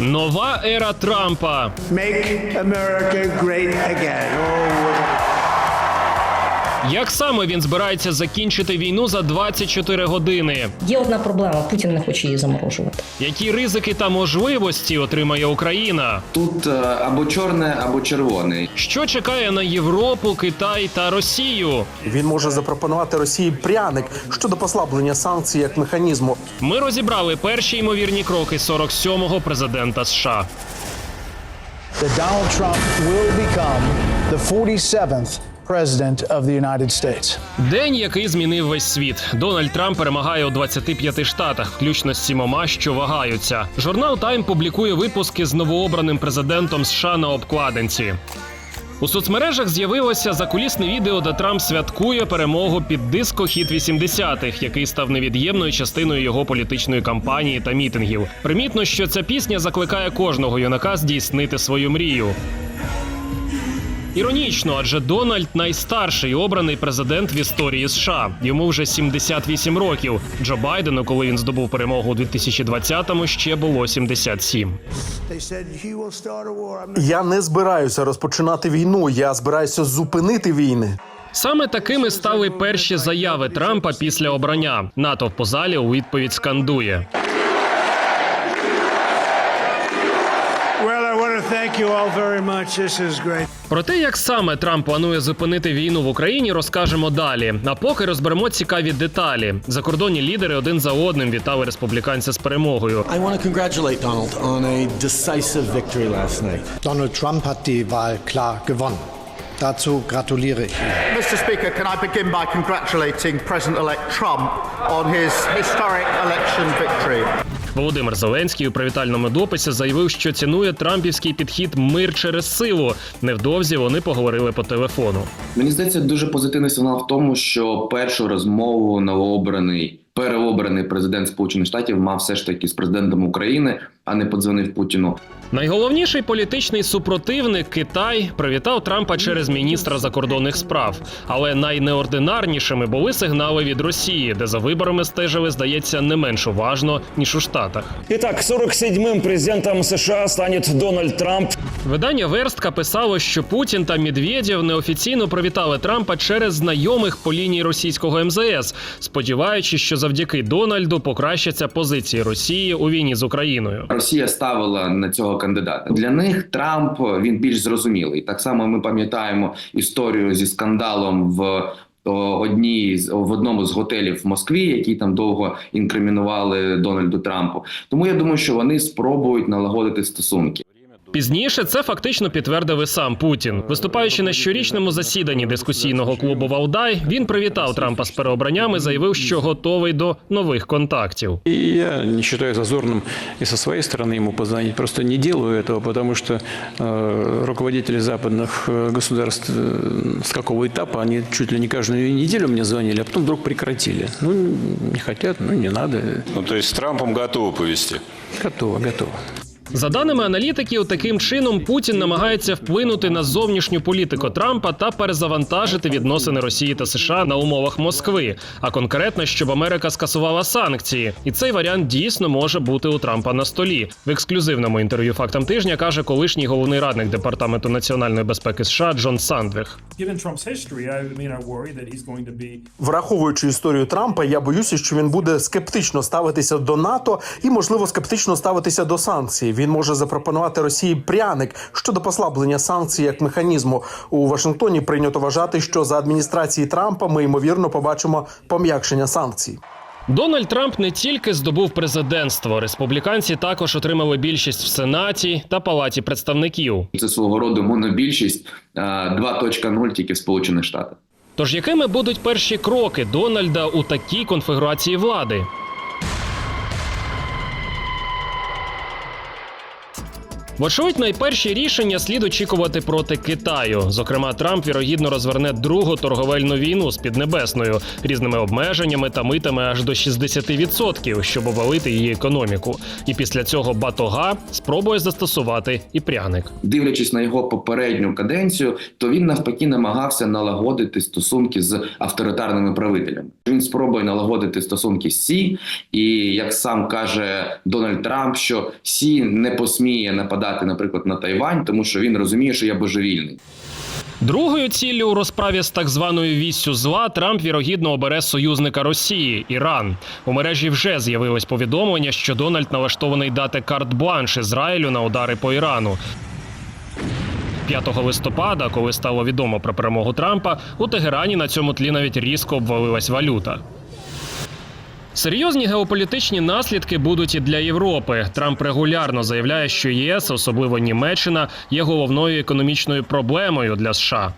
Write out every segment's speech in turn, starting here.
Нова ера Трампа. Make America great again. Як саме він збирається закінчити війну за 24 години? Є одна проблема: Путін не хоче її заморожувати. Які ризики та можливості отримає Україна? Тут е, або чорне, або червоне. Що чекає на Європу, Китай та Росію? Він може запропонувати Росії пряник щодо послаблення санкцій як механізму. Ми розібрали перші ймовірні кроки 47-го президента США. that Donald Trump will become the 47th president of the United States. День, який змінив весь світ. Дональд Трамп перемагає у 25 штатах, включно з сімома, що вагаються. Журнал Тайм публікує випуски з новообраним президентом США на обкладинці. У соцмережах з'явилося закулісне відео, де Трамп святкує перемогу під диско хіт 80-х, який став невід'ємною частиною його політичної кампанії та мітингів. Примітно, що ця пісня закликає кожного юнака здійснити свою мрію. Іронічно, адже Дональд найстарший обраний президент в історії США. Йому вже 78 років. Джо Байдену, коли він здобув перемогу у 2020-му, ще було 77. they said he will start a war. I'm not Я не збираюся розпочинати війну. Я збираюся зупинити війни. Саме такими стали перші заяви Трампа після обрання. Натовп по залі у відповідь скандує. Thank you all very much. This is great. Про те, як саме Трамп планує зупинити війну в Україні, розкажемо далі. А поки розберемо цікаві деталі. Закордонні лідери один за одним вітали республіканця з перемогою. I want to congratulate Donald on a decisive victory last night. Donald Trump hat die Wahl klar gewonnen. Dazu gratuliere ich ihm. Mr. Speaker, can I begin by congratulating President-elect Trump on his historic election victory? Володимир Зеленський у привітальному дописі заявив, що цінує трампівський підхід мир через силу. Невдовзі вони поговорили по телефону. Мені здається, дуже позитивний сигнал в тому, що першу розмову новообраний переобраний президент Сполучених Штатів мав все ж таки з президентом України, а не подзвонив Путіну. Найголовніший політичний супротивник Китай привітав Трампа через міністра закордонних справ. Але найнеординарнішими були сигнали від Росії, де за виборами стежили, здається, не менш уважно ніж у Штатах. Итак, 47-м президентом США станет Дональд Трамп. Видання Верстка писало, що Путін та Медведєв неофіційно привітали Трампа через знайомих по лінії російського МЗС, сподіваючись, що завдяки Дональду покращаться позиції Росії у війні з Україною. Росія ставила на цього кандидата. Для них Трамп він більш зрозумілий. Так само ми пам'ятаємо історію зі скандалом в. Одній з в одному з готелів в Москві, які там довго інкримінували Дональду Трампу. Тому я думаю, що вони спробують налагодити стосунки. Пізніше це фактично підтвердив і сам Путін. Виступаючи на щорічному засіданні дискусійного клубу Валдай, він привітав Трампа з переобранням і заявив, що готовий до нових контактів. И я не считаю зазорным и со своей стороны ему позвонить. Просто не делаю этого, потому что э, руководители западных э, государств э, с какого этапа они чуть ли не каждую неделю мне звонили, а потом вдруг прекратили. Ну, не хотят, ну, не надо. Ну, то есть с Трампом готовы повести? Готово, готово. За даними аналітиків, таким чином Путін намагається вплинути на зовнішню політику Трампа та перезавантажити відносини Росії та США на умовах Москви, а конкретно, щоб Америка скасувала санкції. І цей варіант дійсно може бути у Трампа на столі. В ексклюзивному інтерв'ю фактам тижня каже колишній головний радник департаменту національної безпеки США Джон Сандвіх. Враховуючи історію Трампа, я боюся, що він буде скептично ставитися до НАТО і, можливо, скептично ставитися до санкцій. Він може запропонувати Росії пряник щодо послаблення санкцій як механізму. У Вашингтоні прийнято вважати, що за адміністрації Трампа ми ймовірно побачимо пом'якшення санкцій. Дональд Трамп не тільки здобув президентство, республіканці також отримали більшість в Сенаті та Палаті представників. Це свого роду монобільшість е, 2.0 тільки в Сполучених Штатах. Тож якими будуть перші кроки Дональда у такій конфігурації влади? Вочевидь, найперші рішення слід очікувати проти Китаю. Зокрема, Трамп вірогідно розверне другу торговельну війну з Піднебесною різними обмеженнями та митами аж до 60%, щоб обвалити її економіку. І після цього батога спробує застосувати і пряник. Дивлячись на його попередню каденцію, то він навпаки намагався налагодити стосунки з авторитарними правителями. Він спробує налагодити стосунки з Сі, і як сам каже Дональд Трамп, що Сі не посміє нападати, наприклад, на Тайвань, тому що він розуміє, що я божевільний. Другою ціллю у розправі з так званою віссю зла Трамп вірогідно обере союзника Росії Іран. У мережі вже з'явилось повідомлення, що Дональд налаштований дати карт-бланш Ізраїлю на удари по Ірану. 5 листопада, коли стало відомо про перемогу Трампа, у Тегерані на цьому тлі навіть різко обвалилась валюта. Серйозні геополітичні наслідки будуть і для Європи. Трамп регулярно заявляє, що ЄС, особливо Німеччина, є головною економічною проблемою для США.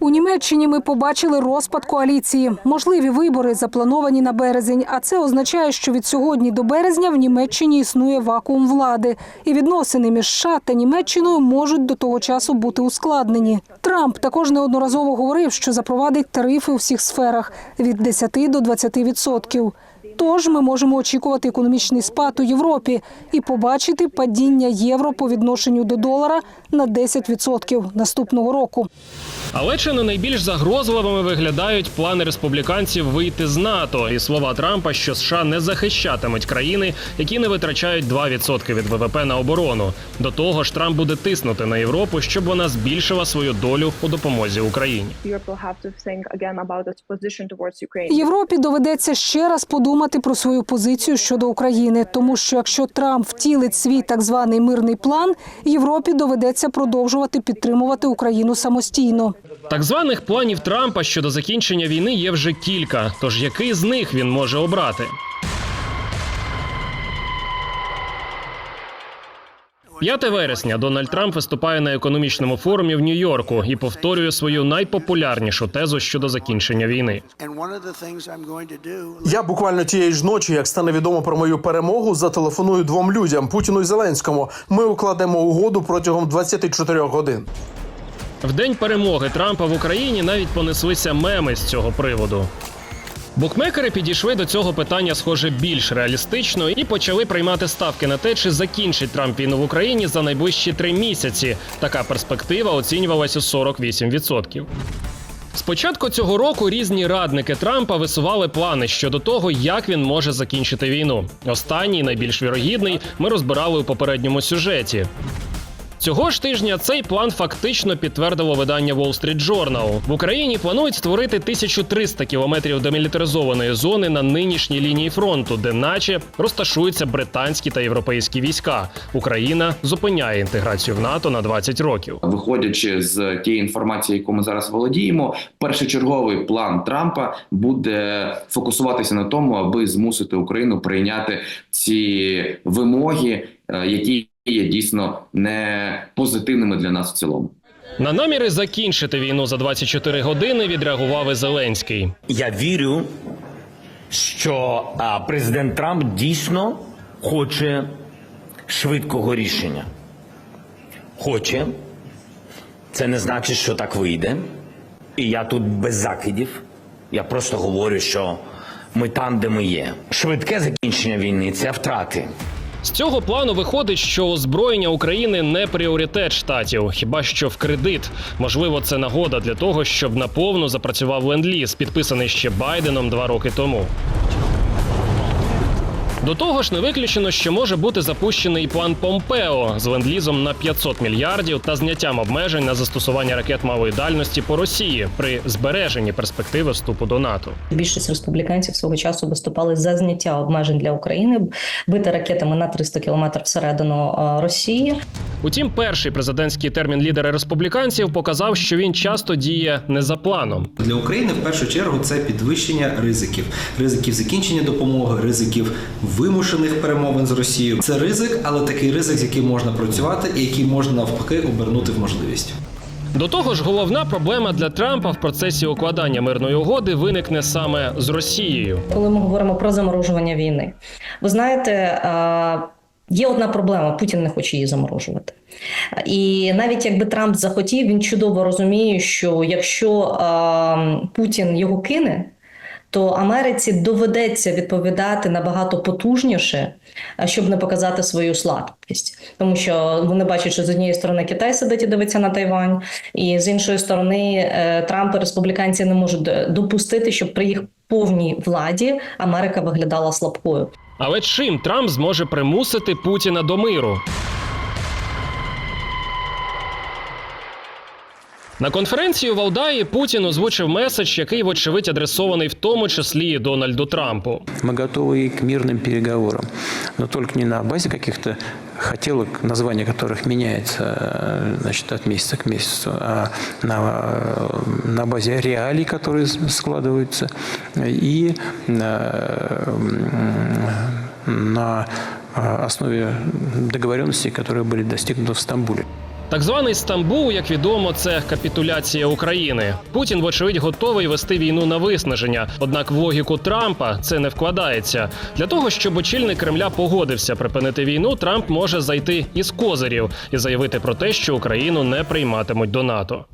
У Німеччині ми побачили розпад коаліції. Можливі вибори заплановані на березень. А це означає, що від сьогодні до березня в Німеччині існує вакуум влади, і відносини між США та Німеччиною можуть до того часу бути ускладнені. Трамп також неодноразово говорив, що запровадить тарифи у всіх сферах від 10 до 20 відсотків. Тож ми можемо очікувати економічний спад у Європі і побачити падіння євро по відношенню до долара на 10% наступного року. Але чи не найбільш загрозливими виглядають плани республіканців вийти з НАТО і слова Трампа, що США не захищатимуть країни, які не витрачають 2% від ВВП на оборону. До того ж, Трамп буде тиснути на Європу, щоб вона збільшила свою долю у допомозі Україні. Європі доведеться ще раз подумати про свою позицію щодо України, тому що якщо Трамп втілить свій так званий мирний план, Європі доведеться продовжувати підтримувати Україну самостійно. Так званих планів Трампа щодо закінчення війни є вже кілька. Тож який з них він може обрати? 5 вересня Дональд Трамп виступає на економічному форумі в Нью-Йорку і повторює свою найпопулярнішу тезу щодо закінчення війни. Я буквально тієї ж ночі, як стане відомо про мою перемогу, зателефоную двом людям Путіну і Зеленському. Ми укладемо угоду протягом 24 годин. В день перемоги Трампа в Україні навіть понеслися меми з цього приводу. Букмекери підійшли до цього питання, схоже, більш реалістично і почали приймати ставки на те, чи закінчить Трамп війну в Україні за найближчі три місяці. Така перспектива оцінювалась у 48%. З початку цього року різні радники Трампа висували плани щодо того, як він може закінчити війну. Останній, найбільш вірогідний, ми розбирали у попередньому сюжеті. Цього ж тижня цей план фактично підтвердило видання Wall Street Journal. В Україні планують створити 1300 кілометрів демілітаризованої зони на нинішній лінії фронту, де наче розташуються британські та європейські війська. Україна зупиняє інтеграцію в НАТО на 20 років. Виходячи з тієї інформації, яку ми зараз володіємо, першочерговий план Трампа буде фокусуватися на тому, аби змусити Україну прийняти ці вимоги, е, які є дійсно не позитивними для нас в цілому. На наміри закінчити війну за 24 години відреагував і Зеленський. Я вірю, що президент Трамп дійсно хоче швидкого рішення. Хоче. Це не значить, що так вийде. І я тут без закидів. Я просто говорю, що ми там, де ми є. Швидке закінчення війни це втрати. З цього плану виходить, що озброєння України не пріоритет штатів, хіба що в кредит. Можливо, це нагода для того, щоб наповну запрацював ленд-ліз, підписаний ще Байденом два роки тому. До того ж, не виключено, що може бути запущений план Помпео з ленд-лізом на 500 мільярдів та зняттям обмежень на застосування ракет малої дальності по Росії при збереженні перспективи вступу до НАТО. Більшість республіканців свого часу виступали за зняття обмежень для України, бити ракетами на 300 кілометрів всередину е, Росії. Утім, перший президентський термін лідера республіканців показав, що він часто діє не за планом. Для України в першу чергу це підвищення ризиків, ризиків закінчення допомоги, ризиків вимушених перемовин з Росією. Це ризик, але такий ризик, з яким можна працювати, і який можна навпаки обернути в можливість. До того ж, головна проблема для Трампа в процесі укладання мирної угоди виникне саме з Росією. Коли ми говоримо про заморожування війни, ви знаєте. Є одна проблема: Путін не хоче її заморожувати. І навіть якби Трамп захотів, він чудово розуміє, що якщо е, Путін його кине, то Америці доведеться відповідати набагато потужніше, е, щоб не показати свою слабкість, тому що вони бачать, що з однієї сторони Китай сидить і дивиться на Тайвань, і з іншої сторони е, Трамп і республіканці не можуть е, допустити, щоб при їх повній владі Америка виглядала слабкою. Але чим Трамп зможе примусити Путіна до миру? На конференції у Валдаї Путін озвучив меседж, який, вочевидь, адресований в тому числі і Дональду Трампу. Мы готовы и к мирным переговорам, но только не на базе каких-то хотелок, название которых меняется э, значит, от месяца к месяцу, а на, э, на базе реалий, которые с- складываются, и э, м, на э, основе договоренностей, которые были достигнуты в Стамбуле. Так званий Стамбул, як відомо, це капітуляція України. Путін, вочевидь, готовий вести війну на виснаження. Однак в логіку Трампа це не вкладається. Для того щоб очільник Кремля погодився припинити війну, Трамп може зайти із козирів і заявити про те, що Україну не прийматимуть до НАТО.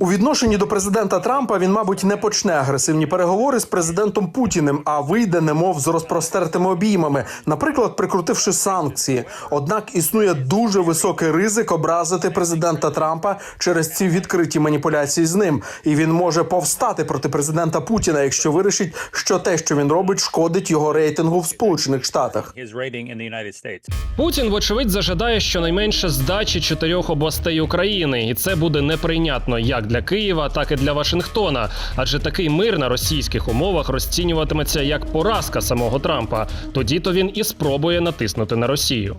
У відношенні до президента Трампа він, мабуть, не почне агресивні переговори з президентом Путіним, а вийде немов з розпростертими обіймами, наприклад, прикрутивши санкції. Однак існує дуже високий ризик образити президента Трампа через ці відкриті маніпуляції з ним, і він може повстати проти президента Путіна, якщо вирішить, що те, що він робить, шкодить його рейтингу в Сполучених Штатах. Путін, вочевидь, зажадає щонайменше здачі чотирьох областей України, і це буде неприйнятно як для Києва, так і для Вашингтона. Адже такий мир на російських умовах розцінюватиметься як поразка самого Трампа. Тоді то він і спробує натиснути на Росію.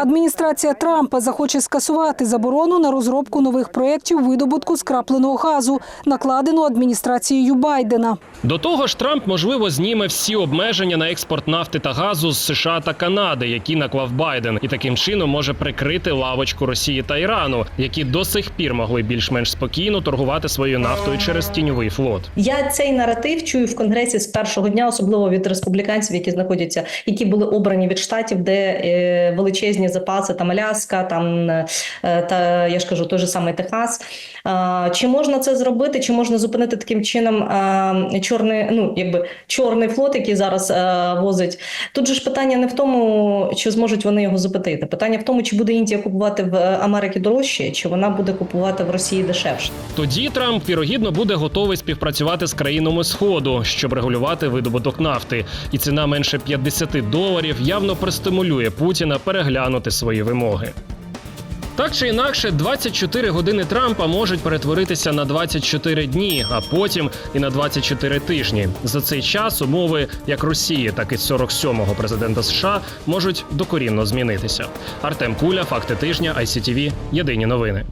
Адміністрація Трампа захоче скасувати заборону на розробку нових проєктів видобутку скрапленого газу, накладену адміністрацією Байдена. До того ж, Трамп можливо зніме всі обмеження на експорт нафти та газу з США та Канади, які наклав Байден, і таким чином може прикрити лавочку Росії та Ірану, які до сих пір могли більш-менш спокійно торгувати своєю нафтою через тіньовий флот. Я цей наратив чую в конгресі з першого дня, особливо від республіканців, які знаходяться, які були обрані від штатів, де е, величезні запаси, там Аляска, там е, та я ж кажу, той же самий Техас. Е, чи можна це зробити? Чи можна зупинити таким чином е, чорний, ну якби чорний флот, який зараз е, возить? Тут же ж питання не в тому, чи зможуть вони його зупинити. Питання в тому, чи буде Індія купувати в Америці дорожче, чи вона буде купувати в Росії дешевше. Тоді Трамп вірогідно буде готовий співпрацювати з країнами сходу, щоб регулювати видобуток нафти, і ціна менше 50 доларів явно пристимулює Путіна переглянути свої вимоги. Так чи інакше, 24 години Трампа можуть перетворитися на 24 дні, а потім і на 24 тижні. За цей час умови як Росії, так і 47-го президента США можуть докорінно змінитися. Артем Куля, факти тижня, ICTV, Єдині новини.